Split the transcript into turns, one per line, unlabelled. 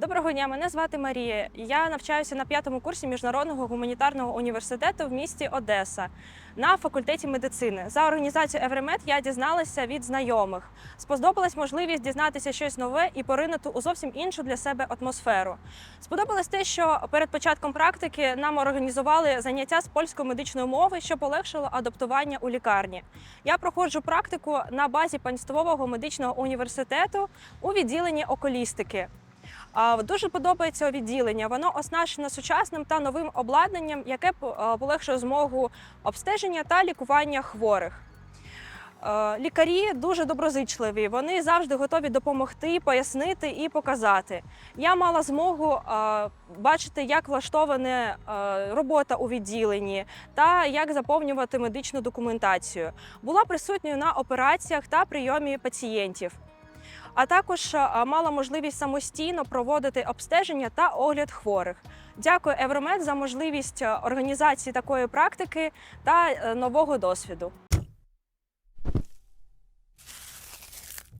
Доброго дня, мене звати Марія. Я навчаюся на п'ятому курсі міжнародного гуманітарного університету в місті Одеса на факультеті медицини. За організацію Евремед я дізналася від знайомих. Сподобалась можливість дізнатися щось нове і поринути у зовсім іншу для себе атмосферу. Сподобалось те, що перед початком практики нам організували заняття з польської медичної мови, що полегшило адаптування у лікарні. Я проходжу практику на базі панствового медичного університету у відділенні окулістики. Дуже подобається відділення. Воно оснащено сучасним та новим обладнанням, яке полегшує змогу обстеження та лікування хворих. Лікарі дуже доброзичливі. Вони завжди готові допомогти, пояснити і показати. Я мала змогу бачити, як влаштована робота у відділенні та як заповнювати медичну документацію. Була присутньою на операціях та прийомі пацієнтів. А також е, мала можливість самостійно проводити обстеження та огляд хворих. Дякую Евромед за можливість е, організації такої практики та е, нового досвіду.